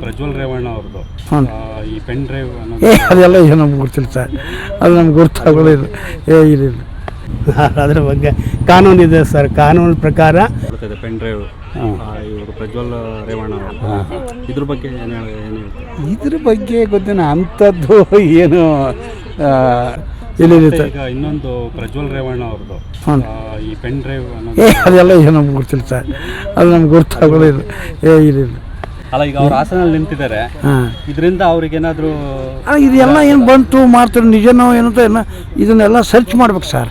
ಪ್ರಜ್ವಲ್ ರೇವಣ್ಣ ಅವ್ರದ್ದು. ಹ್ಞೂ. ಈ ಪೆನ್ ಡ್ರೈವ್ ಏ ಅದೆಲ್ಲ ಏನು ನಮ್ಗೆ ಗೊತ್ತಿಲ್ಲ ಸರ್ ಅದು ನಮ್ಗೆ ಗೊತ್ತಾಗೋದಿಲ್ಲ. ಏ ಇಲ್ಲ ಇಲ್ಲ. ಅದ್ರ ಬಗ್ಗೆ ಕಾನೂನು ಇದೆ ಸರ್ ಕಾನೂನು ಪ್ರಕಾರ. ಬರ್ತದೆ ಪೆನ್ ಡ್ರೈವ್. ಇವರು ಪ್ರಜ್ವಲ್ ರೇವಣ್ಣ ಅವರು. ಇದ್ರ ಬಗ್ಗೆ ಏನು ಹೇಳ ಏನು ಹೇಳ್ತಾರೆ? ಇದ್ರ ಬಗ್ಗೆ ಗೊತ್ತಿನ ಅಂಥದ್ದು ಏನು ಆ, ಇಲ್ಲ ಇಲ್ಲ. ಈಗ ಇನ್ನೊಂದು ಪ್ರಜ್ವಲ್ ರೇವಣ್ಣ ಅವ್ರದ್ದು. ಹ್ಞೂ. ಈ ಪೆನ್ ಡ್ರೈವ್ ಏ ಅದೆಲ್ಲ ಏನು ನಮ್ಗೆ ಗೊತ್ತಿಲ್ಲ ಸರ್ ಅದು ನಮ್ಗೆ ಗೊತ್ತಾಗೋದಿಲ್ಲ. ಏ ಇರಲಿಲ್ಲ ಇಲ್ಲ. ಅಲ್ಲ ಈಗ ಅವ್ರು ಹಾಸನಲ್ಲಿ ನಿಂತಿದ್ದಾರೆ. ಇದರಿಂದ ಅವ್ರಿಗೇನಾದರೂ ಇದೆಲ್ಲ ಏನು ಬಂತು ಮಾಡ್ತಾರೆ ನಿಜನೋ ಏನಂತ ಏನೋ ಇದನ್ನೆಲ್ಲ ಸರ್ಚ್ ಮಾಡ್ಬೇಕು ಸರ್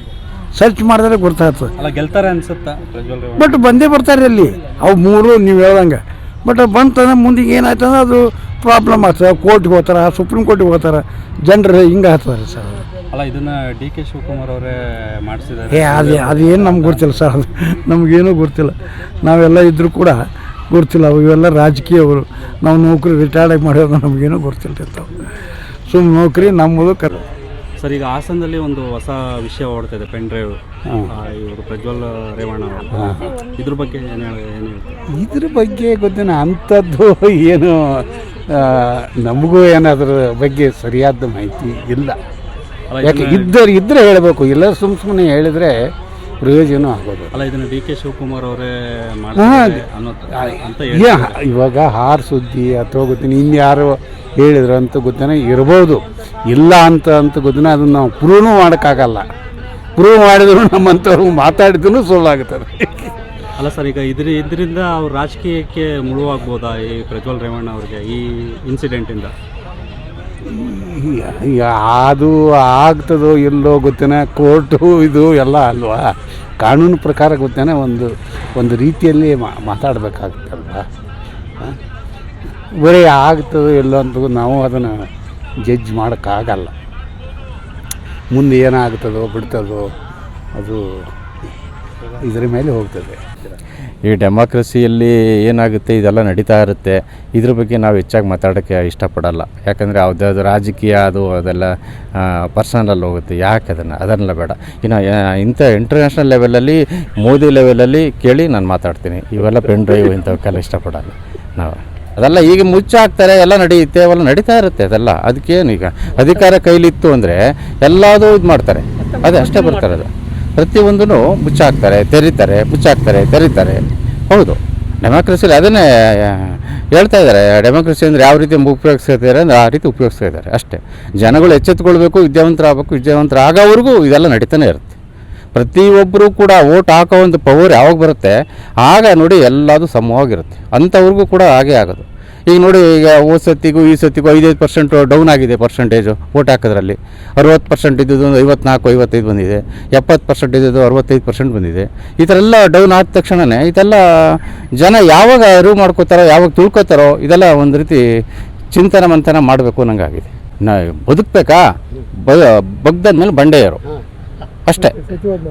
ಸರ್ಚ್ ಮಾಡಿದ್ರೆ ಗೊತ್ತಾಗ್ತದೆ. ಅಲ್ಲ ಗೆಲ್ತಾರೆ ಅನ್ಸುತ್ತೆ? ಪ್ರಜ್ವಲ್ ರೇವಣ್ಣ ಬಟ್ ಬಂದೇ ಬರ್ತಾರೆ ಅಲ್ಲಿ. ಅವು ಮೂರು ನೀವು ಹೇಳ್ದಂಗೆ. ಬಟ್ ಬಂತಂದ್ರೆ ಮುಂದಿಗೆ ಏನಾಯ್ತು ಅಂದ್ರೆ ಅದು ಪ್ರಾಬ್ಲಮ್ ಆಗ್ತದೆ. ಕೋರ್ಟ್ಗೆ ಹೋಗ್ತಾರೆ ಸುಪ್ರೀಂ ಕೋರ್ಟಿಗೆ ಹೋಗ್ತಾರೆ ಜನರು ಹಿಂಗೆ ಆಗ್ತಾರೆ ಸರ್ ಅಲ್ಲ ಇದನ್ನ ಡಿ ಕೆ ಶಿವಕುಮಾರ್ ಅವರೇ ಮಾಡಿಸಿದ್ದಾರೆ. ಏ ಅದು ಅದು ಏನು ನಮ್ಗೆ ಗೊತ್ತಿಲ್ಲ ಸರ್ ಅದು ನಮಗೇನೂ ಗೊತ್ತಿಲ್ಲ. ನಾವೆಲ್ಲ ಇದ್ದರೂ ಕೂಡ ಗೊತ್ತಿಲ್ಲ ಅವು ಇವೆಲ್ಲ ರಾಜಕೀಯವರು ನಾವು ನೌಕರಿ ರಿಟೈರ್ಡ್ ಆಗಿ ಮಾಡೋದು ನಮಗೇನು ಗೊತ್ತಿಲ್ಲ ಸುಮ್ ಸುಮ್ಮನೆ ನೌಕರಿ ನಮ್ಮದು ಕರ್ ಸರ್ ಈಗ ಹಾಸನದಲ್ಲಿ ಒಂದು ಹೊಸ ವಿಷಯ ಓಡ್ತಾ ಇದೆ ಪೆನ್ ಡ್ರೈವ್ ಇವರು ಪ್ರಜ್ವಲ್ ರೇವಣ್ಣ ಅವರು. ಇದ್ರ ಬಗ್ಗೆ ಏನು ಏನು ಇದ್ರ ಬಗ್ಗೆ ಗೊತ್ತಿನ ಅಂಥದ್ದು ಏನು ನಮಗೂ ಏನಾದ್ರ ಬಗ್ಗೆ ಸರಿಯಾದ ಮಾಹಿತಿ ಇಲ್ಲ. ಯಾಕೆ ಇದ್ದರೆ ಇದ್ದರೆ ಹೇಳಬೇಕು ಇಲ್ಲ ಸುಮ್ಮ ಸುಮ್ಮನೆ ಹೇಳಿದರೆ ಪ್ರಯೋಜನ ಆಗೋದು. ಅಲ್ಲ ಇದನ್ನ ಡಿ ಕೆ ಶಿವಕುಮಾರ್ ಅವರೇ ಮಾಡ್ತಾರೆ ಅನ್ನೋ ಅಂತ ಹೇಳಿ ಯಾ ಇವಾಗ ಹಾರ್ ಸುದ್ದಿ ಅಥವಾ ಗೊತ್ತಿನ ಇನ್ಯಾರು ಹೇಳಿದ್ರು ಅಂತ ಗೊತ್ತೇನೆ ಇರ್ಬೋದು. ಇಲ್ಲ ಅಂತ ಅಂತ ಗೊತ್ತಿನ ಅದನ್ನು ನಾವು ಪ್ರೂವ್ನು ಮಾಡೋಕ್ಕಾಗಲ್ಲ. ಪ್ರೂವ್ ಮಾಡಿದ್ರು ನಮ್ಮಂಥವ್ರು ಮಾತಾಡಿದ್ರು ಸುಳ್ಳಾಗುತ್ತದೆ ಅಲ್ಲ ಸರ್ ಈಗ ಇದ್ರ ಇದರಿಂದ ಅವ್ರು ರಾಜಕೀಯಕ್ಕೆ ಮುಳುವಾಗ್ಬೋದಾ ಈ ಪ್ರಜ್ವಲ್ ರೇವಣ್ಣ ಅವರಿಗೆ ಈ ಇನ್ಸಿಡೆಂಟಿಂದ ಅದು ಆಗ್ತದೋ ಎಲ್ಲೋ ಗೊತ್ತೇನೆ, ಕೋರ್ಟು ಇದು ಎಲ್ಲ ಅಲ್ವಾ? ಕಾನೂನು ಪ್ರಕಾರ ಗೊತ್ತೇನೆ, ಒಂದು ಒಂದು ರೀತಿಯಲ್ಲಿ ಮಾ- ಮಾತಾಡಬೇಕಾಗುತ್ತಲ್ವಾ? ಆ? ಬರೀ ಆಗ್ತದೋ ಎಲ್ಲೋ ಅಂತ ನಾವು ಅದನ್ನು ಜಡ್ಜ್ ಮಾಡೋಕ್ಕಾಗಲ್ಲ. ಮುಂದೆ ಏನಾಗ್ತದೋ, ಬಿಡ್ತದೋ, ಅದು ಇದರ ಮೇಲೆ ಹೋಗ್ತದೆ. ಈ ಡೆಮಾಕ್ರಸಿಯಲ್ಲಿ ಏನಾಗುತ್ತೆ, ಇದೆಲ್ಲ ನಡೀತಾ ಇರುತ್ತೆ. ಇದ್ರ ಬಗ್ಗೆ ನಾವು ಹೆಚ್ಚಾಗಿ ಮಾತಾಡೋಕ್ಕೆ ಇಷ್ಟಪಡಲ್ಲ. ಯಾಕಂದರೆ ಯಾವುದಾದ್ರು ರಾಜಕೀಯ, ಅದು ಅದೆಲ್ಲ ಪರ್ಸನಲ್ ಹೋಗುತ್ತೆ. ಯಾಕೆ ಅದನ್ನು? ಅದನ್ನೆಲ್ಲ ಬೇಡ. ಇನ್ನು ಇಂಥ ಇಂಟರ್ನ್ಯಾಷನಲ್ ಲೆವೆಲಲ್ಲಿ ಮೋದಿ ಲೆವೆಲಲ್ಲಿ ಕೇಳಿ ನಾನು ಮಾತಾಡ್ತೀನಿ. ಇವೆಲ್ಲ ಪೆನ್ ಡ್ರೈವ್ ಇಂಥವಕ್ಕೆಲ್ಲ ಇಷ್ಟಪಡಲ್ಲ. ನಾವು. ಅದೆಲ್ಲ ಈಗ ಮುಚ್ಚಾಕ್ತಾರೆ, ಎಲ್ಲ ನಡೆಯುತ್ತೆ, ಅವೆಲ್ಲ ನಡೀತಾ ಇರುತ್ತೆ ಅದೆಲ್ಲ. ಅದಕ್ಕೇನು ಈಗ ಅಧಿಕಾರ ಕೈಲಿತ್ತು ಅಂದರೆ ಎಲ್ಲದೂ ಇದು ಮಾಡ್ತಾರೆ ಅದೇ ಅಷ್ಟೇ ಬರ್ತಾರೆ ಅದು. ಪ್ರತಿಯೊಂದೂ ಮುಚ್ಚಾಕ್ತಾರೆ, ತೆರೀತಾರೆ ಮುಚ್ಚಾಕ್ತಾರೆ, ತೆರೀತಾರೆ. ಹೌದು. ಡೆಮಾಕ್ರಸಿಲಿ ಅದನ್ನೇ ಹೇಳ್ತಾ ಇದ್ದಾರೆ. ಡೆಮಾಕ್ರಸಿ ಅಂದರೆ ಯಾವ ರೀತಿ ಉಪಯೋಗಿಸ್ತಿದ್ದಾರೆ ಅಂದರೆ ಆ ರೀತಿ ಉಪಯೋಗಿಸ್ತಾ ಇದ್ದಾರೆ. ಅಷ್ಟೇ. ಜನಗಳು ಎಚ್ಚೆತ್ತುಕೊಳ್ಬೇಕು, ವಿದ್ಯಾವಂತರಾಗಬೇಕು ವಿದ್ಯಾವಂತರಾಗೋವರೆಗೂ ಇದೆಲ್ಲ ನಡೀತಾನೆ ಇರುತ್ತೆ. ಪ್ರತಿಯೊಬ್ಬರು ಕೂಡ ಓಟ್ ಹಾಕೋ ಒಂದು ಪವರ್ ಯಾವಾಗ ಬರುತ್ತೆ? ಆಗ ನೋಡಿ ಎಲ್ಲದೂ ಸಮವಾಗಿರುತ್ತೆ. ಅಂಥವ್ರಿಗೂ ಕೂಡ ಹಾಗೇ ಆಗೋದು. ಈಗ ನೋಡಿ, ಈಗ ಹೋದ ಸತ್ತಿಗೂ, ಈ ಸತಿಗೂ ಐದೈದು ಪರ್ಸೆಂಟ್ ಡೌನ್ ಆಗಿದೆ ಪರ್ಸೆಂಟೇಜು ಓಟ್ ಹಾಕೋದ್ರಲ್ಲಿ. ಅರುವತ್ತು ಪರ್ಸೆಂಟ್ ಇದ್ದಿದ್ದು ಐವತ್ನಾಲ್ಕು, ಐವತ್ತೈದು ಬಂದಿದೆ. ಎಪ್ಪತ್ತು ಪರ್ಸೆಂಟ್ ಇದ್ದಿದ್ದು ಅರವತ್ತೈದು ಪರ್ಸೆಂಟ್ ಬಂದಿದೆ. ಈ ಥರ ಎಲ್ಲ ಡೌನ್ ಆದ ತಕ್ಷಣವೇ ಇದೆಲ್ಲ ಜನ ಯಾವಾಗ ಅರಿವು ಮಾಡ್ಕೋತಾರೋ, ಯಾವಾಗ ತಿಳ್ಕೊತಾರೋ, ಇದೆಲ್ಲ ಒಂದು ರೀತಿ ಚಿಂತನ ಮಂಥನ ಮಾಡಬೇಕು ಅನ್ನಂಗಾಗಿದೆ. ನಾ ಬದುಕಬೇಕಾ? ಬಗ್ದಾದ್ಮೇಲೆ ಬಂಡೆಯರು. ಅಷ್ಟೇ.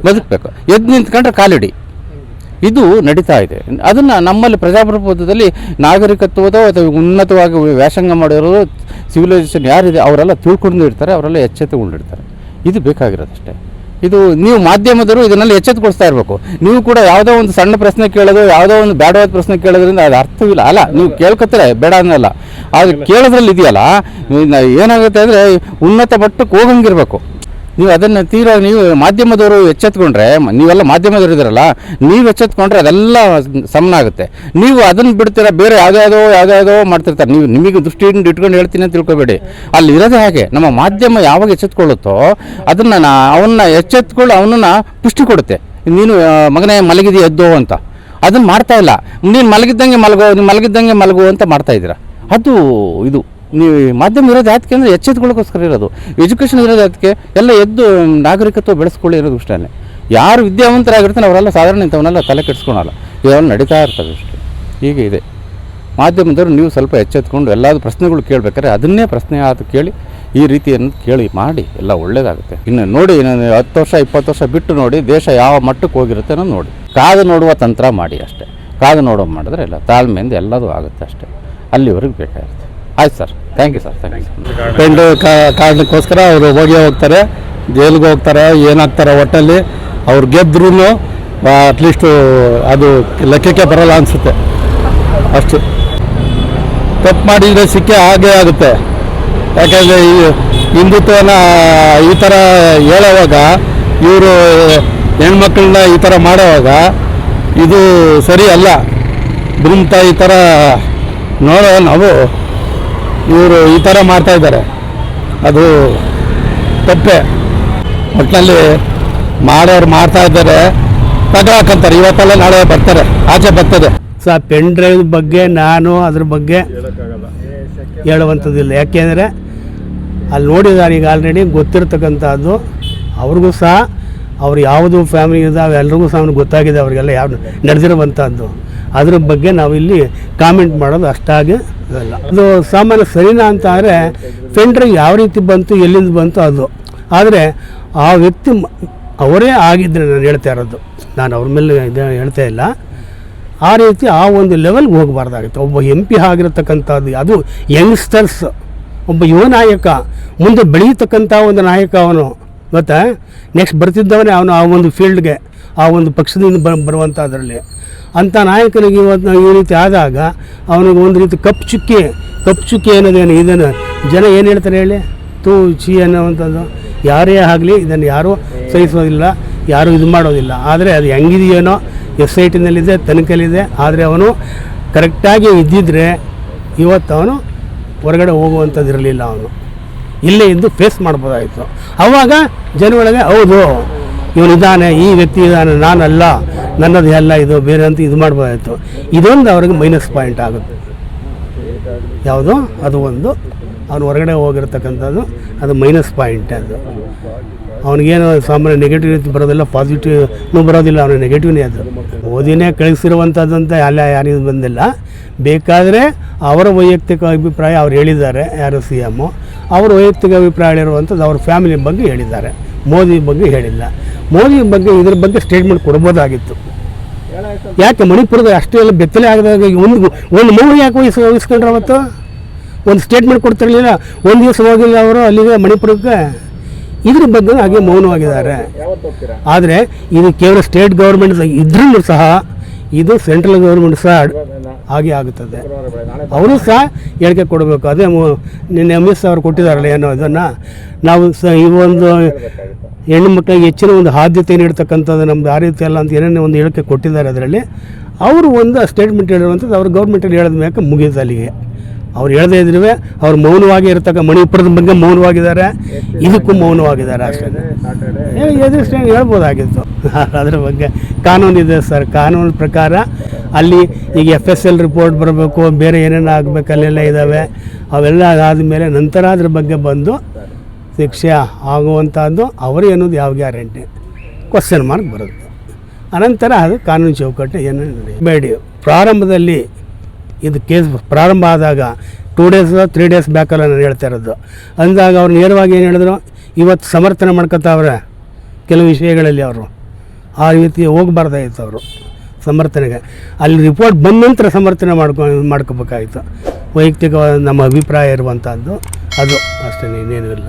ಬದುಕಬೇಕು. ಎದ್ದು ನಿಂತ್ಕೊಂಡ್ರೆ ಕಾಲಿಡಿ. ಇದು ನಡೀತಾ ಇದೆ. ಅದನ್ನು ನಮ್ಮಲ್ಲಿ ಪ್ರಜಾಪ್ರಭುತ್ವದಲ್ಲಿ ನಾಗರಿಕತ್ವದ ಅಥವಾ ಉನ್ನತವಾಗಿ ವ್ಯಾಸಂಗ ಮಾಡಿರೋದು ಸಿವಿಲೈಸೇಷನ್ ಯಾರಿದೆ ಅವರೆಲ್ಲ ತಿಳ್ಕೊಂಡು ಇರ್ತಾರೆ, ಅವರೆಲ್ಲ ಎಚ್ಚೆತ್ತುಕೊಂಡಿರ್ತಾರೆ ಇದು ಬೇಕಾಗಿರೋದಷ್ಟೇ. ಇದು ನೀವು ಮಾಧ್ಯಮದವರು ಇದನ್ನೆಲ್ಲ ಎಚ್ಚೆತ್ತುಕೊಳ್ತಾ ಇರಬೇಕು. ನೀವು ಕೂಡ ಯಾವುದೋ ಒಂದು ಸಣ್ಣ ಪ್ರಶ್ನೆ ಕೇಳೋದು, ಯಾವುದೋ ಒಂದು ಬೇಡವಾದ ಪ್ರಶ್ನೆ ಕೇಳೋದ್ರಿಂದ ಅದು ಅರ್ಥವಿಲ್ಲ. ಅಲ್ಲ, ನೀವು ಕೇಳ್ಕೊತಾರೆ, ಬೇಡ ಅನ್ನಲ್ಲ. ಅದು ಕೇಳೋದ್ರಲ್ಲಿ ಇದೆಯಲ್ಲ, ಏನಾಗುತ್ತೆ ಅಂದರೆ ಉನ್ನತ ಮಟ್ಟಕ್ಕೆ ಹೋಗಂಗಿರ್ಬೇಕು. ನೀವು ಅದನ್ನು ತೀರ ನೀವು ಮಾಧ್ಯಮದವರು ಎಚ್ಚೆತ್ಕೊಂಡ್ರೆ, ನೀವೆಲ್ಲ ಮಾಧ್ಯಮದವರು ಇದ್ದೀರಲ್ಲ, ನೀವು ಎಚ್ಚೆತ್ಕೊಂಡ್ರೆ ಅದೆಲ್ಲ ಸಮನಾಗುತ್ತೆ ನೀವು ಅದನ್ನು ಬಿಡ್ತೀರಾ, ಬೇರೆ ಯಾವುದ್ಯಾವುದೋ ಯಾವುದ್ಯಾವುದೋ ಮಾಡ್ತಿರ್ತಾರೆ. ನೀವು ನಿಮಗೆ ದೃಷ್ಟಿಯಿಂದ ಇಟ್ಕೊಂಡು ಹೇಳ್ತೀನಿ ಅಂತ ತಿಳ್ಕೊಬೇಡಿ. ಅಲ್ಲಿ ಇರೋದೇ ಹಾಗೆ. ನಮ್ಮ ಮಾಧ್ಯಮ ಯಾವಾಗ ಎಚ್ಚೆತ್ಕೊಳ್ಳುತ್ತೋ, ಅದನ್ನು ನಾ ಅವನ್ನ ಎಚ್ಚೆತ್ಕೊಳ್ಳಿ, ಅವನನ್ನ ಪುಷ್ಟಿ ಕೊಡುತ್ತೆ. ನೀನು ಮಗನೇ ಮಲಗಿದಿ ಎದ್ದೋ ಅಂತ. ಅದನ್ನು ಮಾಡ್ತಾ ಇಲ್ಲ. ನೀನು ಮಲಗಿದ್ದಂಗೆ ಮಲಗೋ, ನೀನು ಮಲಗಿದ್ದಂಗೆ ಮಲಗೋ ಅಂತ ಮಾಡ್ತಾ ಇದ್ದೀರಾ. ಅದು ಇದು. ನೀವು ಮಾಧ್ಯಮ ಇರೋದು ಯಾತಕ್ಕೆ ಅಂದರೆ ಎಚ್ಚೆತ್ಕೊಳ್ಳೋಕ್ಕೋಸ್ಕರ ಇರೋದು. ಎಜುಕೇಷನ್ ಇರೋದು ಅದಕ್ಕೆ ಎಲ್ಲ ಎದ್ದು ನಾಗರಿಕತ್ವ ಬೆಳೆಸ್ಕೊಳ್ಳಿ ಇರೋದು ಅಷ್ಟೇ ಯಾರು ವಿದ್ಯಾವಂತರಾಗಿರ್ತಾನೆ ಅವರೆಲ್ಲ ಸಾಧಾರಣ ಇಂಥವನ್ನೆಲ್ಲ ತಲೆ ಕೆಡಿಸ್ಕೊಳಲ್ಲ. ಇವೆಲ್ಲ ನಡೀತಾ ಇರ್ತವೆ ಅಷ್ಟೇ. ಹೀಗೆ ಇದೆ. ಮಾಧ್ಯಮದವರು ನೀವು ಸ್ವಲ್ಪ ಎಚ್ಚೆತ್ಕೊಂಡು ಎಲ್ಲಾದರೂ ಪ್ರಶ್ನೆಗಳು ಕೇಳಬೇಕಾದ್ರೆ ಅದನ್ನೇ ಪ್ರಶ್ನೆ ಆದ ಕೇಳಿ ಈ ರೀತಿಯನ್ನು ಕೇಳಿ ಮಾಡಿ. ಎಲ್ಲ ಒಳ್ಳೇದಾಗುತ್ತೆ. ಇನ್ನು ನೋಡಿ ಹತ್ತು ವರ್ಷ, ಇಪ್ಪತ್ತು ವರ್ಷ ಬಿಟ್ಟು ನೋಡಿ, ದೇಶ ಯಾವ ಮಟ್ಟಕ್ಕೆ ಹೋಗಿರುತ್ತೆ ಅನ್ನೋದು ನೋಡಿ. ಕಾದು ನೋಡುವ ತಂತ್ರ ಮಾಡಿ ಅಷ್ಟೇ. ಕಾದು ನೋಡೋ ಮಾಡಿದ್ರೆ ಎಲ್ಲ ತಾಳ್ಮೆಯಿಂದ ಎಲ್ಲದೂ ಆಗುತ್ತೆ ಅಷ್ಟೇ. ಅಲ್ಲಿವರೆಗೆ ಬೇಕಾಗಿರುತ್ತೆ. ಆಯ್ತು sir. Thank you sir thank you friend ಕಾರಣಕ್ಕೋಸ್ಕರ ಅವರು ಹೋಗಿ ಹೋಗ್ತಾರೆ ಜೈಲಿಗೆ ಹೋಗ್ತಾರೆ ಏನಾಗ್ತಾರೆ ಒಟ್ಟಲ್ಲಿ ಅವ್ರು ಗೆದ್ರೂ ಅಟ್ಲೀಸ್ಟು ಅದು ಲೆಕ್ಕಕ್ಕೆ ಬರಲ್ಲ ಅನಿಸುತ್ತೆ. ಅಷ್ಟು. ತಪ್ಪು ಮಾಡಿದರೆ ಸಿಕ್ಕೆ ಹಾಗೇ ಆಗುತ್ತೆ. ಯಾಕಂದರೆ ಈ ಹಿಂದುತ್ವನ ಈ ಥರ ಹೇಳೋವಾಗ ಇವರು ಹೆಣ್ಮಕ್ಳನ್ನ ಈ ಥರ ಮಾಡೋವಾಗ ಇದು ಸರಿ ಅಲ್ಲ. ಬೃಂತ ಈ ಥರ ನೋಡೋ ನಾವು ಇವರು ಈ ಥರ ಮಾಡ್ತಾ ಇದ್ದಾರೆ. ಅದು ತಪ್ಪೆ. ಒಟ್ಟಿನಲ್ಲಿ ಮಾಡೋರು ಮಾಡ್ತಾ ಇದ್ದಾರೆ. ತಗೊಳಕಂತಾರೆ ಇವತ್ತಲ್ಲ ನಾಳೆ ಬರ್ತಾರೆ. ಆಚೆ ಬರ್ತದೆ. ಸೊ ಆ ಪೆನ್ ಡ್ರೈವ್ ಬಗ್ಗೆ ನಾನು ಅದ್ರ ಬಗ್ಗೆ ಹೇಳುವಂಥದ್ದಿಲ್ಲ. ಯಾಕೆಂದರೆ ಅಲ್ಲಿ ನೋಡಿದ್ದಾರೆ ಈಗ ಆಲ್ರೆಡಿ ಗೊತ್ತಿರ್ತಕ್ಕಂಥದ್ದು. ಅವ್ರಿಗೂ ಸಹ, ಅವ್ರು ಯಾವುದು ಫ್ಯಾಮಿಲಿ ಇದೆ ಅವೆಲ್ಲರಿಗೂ ಸಹ ಅವ್ನಿಗೆ ಗೊತ್ತಾಗಿದೆ. ಅವರಿಗೆಲ್ಲ ಯಾವ ನಡೆದಿರುವಂಥದ್ದು. ಅದ್ರ ಬಗ್ಗೆ ನಾವು ಇಲ್ಲಿ ಕಾಮೆಂಟ್ ಮಾಡೋದು ಅಷ್ಟಾಗಿ ಇಲ್ಲ ಅದು ಸಾಮಾನ್ಯ ಸರಿನಾ ಅಂತ ಆದರೆ ಫೆಂಡ್ರ್ ಯಾವ ರೀತಿ ಬಂತು, ಎಲ್ಲಿಂದ ಬಂತು ಅದು. ಆದರೆ ಆ ವ್ಯಕ್ತಿ ಅವರೇ ಆಗಿದ್ದರೆ ನಾನು ಹೇಳ್ತಾ ಇರೋದು. ನಾನು ಅವ್ರ ಮೇಲೆ ಇದು ಹೇಳ್ತಾ ಇಲ್ಲ. ಆ ರೀತಿ ಆ ಒಂದು ಲೆವೆಲ್ಗೆ ಹೋಗಬಾರ್ದಾಗಿತ್ತು. ಒಬ್ಬ ಎಂ ಪಿ ಆಗಿರತಕ್ಕಂಥದ್ದು, ಅದು ಯಂಗ್ಸ್ಟರ್ಸ್ ಒಬ್ಬ ಯುವ ನಾಯಕ, ಮುಂದೆ ಬೆಳೀತಕ್ಕಂಥ ಒಂದು ನಾಯಕ ಅವನು. ಮತ್ತು ನೆಕ್ಸ್ಟ್ ಬರ್ತಿದ್ದವನೇ ಅವನು ಆ ಒಂದು ಫೀಲ್ಡ್ಗೆ ಆ ಒಂದು ಪಕ್ಷದಿಂದ ಬ ಬರುವಂಥದ್ರಲ್ಲಿ ಅಂಥ ನಾಯಕನಿಗೆ ಇವತ್ತು ಈ ರೀತಿ ಆದಾಗ ಅವನಿಗೆ ಒಂದು ರೀತಿ ಕಪ್ಪು ಚುಕ್ಕಿ ಕಪ್ಪು ಚುಕ್ಕಿ ಅನ್ನೋದೇನು, ಇದನ್ನು ಜನ ಏನು ಹೇಳ್ತಾರೆ ಹೇಳಿ? ತೂ ಚಿ ಅನ್ನೋವಂಥದ್ದು. ಯಾರೇ ಆಗಲಿ ಇದನ್ನು ಯಾರೂ ಸಹಿಸೋದಿಲ್ಲ, ಯಾರೂ ಇದು ಮಾಡೋದಿಲ್ಲ. ಆದರೆ ಅದು ಹೆಂಗಿದೆಯೇನೋ ಎಸ್ ಐ ಟಿನಲ್ಲಿದೆ ತನಿಖೆಯಲ್ಲಿದೆ. ಆದರೆ ಅವನು ಕರೆಕ್ಟಾಗಿ ಇದ್ದಿದ್ದರೆ ಇವತ್ತು ಅವನು ಹೊರಗಡೆ ಹೋಗುವಂಥದ್ದು ಇರಲಿಲ್ಲ ಅವನು. ಇಲ್ಲೇ ಇದ್ದು ಫೇಸ್ ಮಾಡ್ಬೋದಾಯಿತು. ಆವಾಗ ಜನಗಳಿಗೆ ಹೌದು ಇವನಿದ್ದಾನೆ ಈ ವ್ಯಕ್ತಿ ಇದ್ದಾನೆ ನಾನಲ್ಲ. ನನ್ನದು ಎಲ್ಲ ಇದು ಬೇರೆ ಅಂತ ಇದು ಮಾಡ್ಬೋದಾಯಿತು. ಇದೊಂದು ಅವ್ರಿಗೆ ಮೈನಸ್ ಪಾಯಿಂಟ್ ಆಗುತ್ತೆ. ಯಾವುದು? ಅದು ಒಂದು. ಅವನು ಹೊರಗಡೆ ಹೋಗಿರ್ತಕ್ಕಂಥದ್ದು, ಅದು ಮೈನಸ್ ಪಾಯಿಂಟ್ ಅದು. ಅವನಿಗೇನು ಸಾಮಾನ್ಯ ನೆಗೆಟಿವ್ ರೀತಿ ಬರೋದಿಲ್ಲ ಪಾಸಿಟಿವ್ನು ಬರೋದಿಲ್ಲ ಅವನ ನೆಗೆಟಿವ್ನೇ ಅದು. ಓದಿನೇ ಕಳಿಸಿರುವಂಥದ್ದಂತ ಅಲ್ಲ ಯಾರಿಗೂ ಬಂದಿಲ್ಲ. ಬೇಕಾದರೆ ಅವರ ವೈಯಕ್ತಿಕ ಅಭಿಪ್ರಾಯ ಅವ್ರು ಹೇಳಿದ್ದಾರೆ, ಯಾರು ಸಿ ಎಮ್ಮು ಅವ್ರ ವೈಯಕ್ತಿಕ ಅಭಿಪ್ರಾಯ ಹೇಳಿರುವಂಥದ್ದು ಅವ್ರ ಫ್ಯಾಮಿಲಿ ಬಗ್ಗೆ ಹೇಳಿದ್ದಾರೆ. ಮೋದಿ ಬಗ್ಗೆ ಹೇಳಿಲ್ಲ. ಮೋದಿ ಬಗ್ಗೆ ಇದ್ರ ಬಗ್ಗೆ ಸ್ಟೇಟ್ಮೆಂಟ್ ಕೊಡ್ಬೋದಾಗಿತ್ತು. ಯಾಕೆ ಮಣಿಪುರದ ಅಷ್ಟೆಲ್ಲ ಬೆತ್ತಲೆ ಆಗದಾಗ ಒಂದು ಒಂದು ಮೌನ ಯಾಕೆ ವಹಿಸ್ ವಹಿಸ್ಕೊಂಡ್ರೆ ಅವತ್ತು? ಒಂದು ಸ್ಟೇಟ್ಮೆಂಟ್ ಕೊಡ್ತಿರ್ಲಿಲ್ಲ, ಒಂದು ದಿವಸ ಹೋಗಿಲ್ಲ ಅವರು, ಅಲ್ಲಿಗೆ ಮಣಿಪುರಕ್ಕೆ. ಇದ್ರ ಬಗ್ಗೆ ಹಾಗೆ ಮೌನವಾಗಿದ್ದಾರೆ. ಆದರೆ ಇದು ಕೇವಲ ಸ್ಟೇಟ್ ಗೌರ್ಮೆಂಟ್ ಇದ್ರೂ ಸಹ ಇದು ಸೆಂಟ್ರಲ್ ಗೌರ್ಮೆಂಟ್ ಸಹ ಹಾಗೆ ಆಗುತ್ತದೆ. ಅವರು ಸಹ ಹೇಳಿಕೆ ಕೊಡಬೇಕು. ಅದೇ ನಿನ್ನೆ ಅಮಿತ್ ಶಾ ಅವರು ಕೊಟ್ಟಿದ್ದಾರಲ್ಲ ಏನೋ ಇದನ್ನು. ನಾವು ಸ ಈ ಒಂದು ಹೆಣ್ಣು ಮಕ್ಕಳಿಗೆ ಹೆಚ್ಚಿನ ಒಂದು ಆದ್ಯತೆ ನೀಡ್ತಕ್ಕಂಥದ್ದು ನಮ್ಮದು ಆ ರೀತಿ ಅಲ್ಲ ಅಂತ ಏನೇನೋ ಒಂದು ಹೇಳಿಕೆ ಕೊಟ್ಟಿದ್ದಾರೆ ಅದರಲ್ಲಿ. ಅವರು ಒಂದು ಸ್ಟೇಟ್ಮೆಂಟ್ ಹೇಳಿರುವಂಥದ್ದು ಅವ್ರು ಗೌರ್ಮೆಂಟಲ್ಲಿ ಹೇಳಿದ ಮೇಲೆ ಮುಗಿಯುತ್ತೆ ಅಲ್ಲಿಗೆ. ಅವ್ರು ಹೇಳದೇ ಇದ್ರೂ ಅವ್ರು ಮೌನವಾಗಿ ಇರತಕ್ಕ ಮಣಿಪುರದ ಬಗ್ಗೆ ಮೌನವಾಗಿದ್ದಾರೆ. ಇದಕ್ಕೂ ಮೌನವಾಗಿದ್ದಾರೆ ಅಷ್ಟೇ. ಎದುರಿಸ್ಕೊಂಡು ಹೇಳ್ಬೋದಾಗಿತ್ತು. ಅದ್ರ ಬಗ್ಗೆ ಕಾನೂನು ಇದೆ ಸರ್. ಕಾನೂನು ಪ್ರಕಾರ ಅಲ್ಲಿ ಈಗ ಎಫ್ ಎಸ್ ಎಲ್ ರಿಪೋರ್ಟ್ ಬರಬೇಕು, ಬೇರೆ ಏನೇನು ಆಗಬೇಕು, ಅಲ್ಲೆಲ್ಲ ಇದ್ದಾವೆ ಅವೆಲ್ಲ ಆದಮೇಲೆ ನಂತರ ಅದ್ರ ಬಗ್ಗೆ ಬಂದು ಶಿಕ್ಷೆ ಆಗುವಂಥದ್ದು ಅವರು ಅನ್ನೋದು ಯಾವ ಗ್ಯಾರಂಟಿ? ಕ್ವಶನ್ ಮಾರ್ಕ್ ಬರುತ್ತೆ. ಅನಂತರ ಅದು ಕಾನೂನು ಚೌಕಟ್ಟು ಏನು ಬೇಡಿ. ಪ್ರಾರಂಭದಲ್ಲಿ ಇದು ಕೇಸ್ ಪ್ರಾರಂಭ ಆದಾಗ ಟೂ ಡೇಸ್ ತ್ರೀ ಡೇಸ್ ಬ್ಯಾಕಲ್ಲ ನಾನು ಹೇಳ್ತಾ ಇರೋದು. ಅಂದಾಗ ಅವ್ರು ನೇರವಾಗಿ ಏನು ಹೇಳಿದ್ರು? ಇವತ್ತು ಸಮರ್ಥನೆ ಮಾಡ್ಕೊತಾವ್ರೆ ಕೆಲವು ವಿಷಯಗಳಲ್ಲಿ ಅವರು. ಆ ರೀತಿ ಹೋಗಬಾರ್ದಾಗಿತ್ತು ಅವರು ಸಮರ್ಥನೆಗೆ. ಅಲ್ಲಿ ರಿಪೋರ್ಟ್ ಬಂದ ನಂತರ ಸಮರ್ಥನೆ ಮಾಡ್ಕೊ ಮಾಡ್ಕೋಬೇಕಾಗಿತ್ತು ವೈಯಕ್ತಿಕವಾದ ನಮ್ಮ ಅಭಿಪ್ರಾಯ ಇರುವಂಥದ್ದು ಅದು. ಅಷ್ಟೇ ಇನ್ನೇನೂ ಇಲ್ಲ.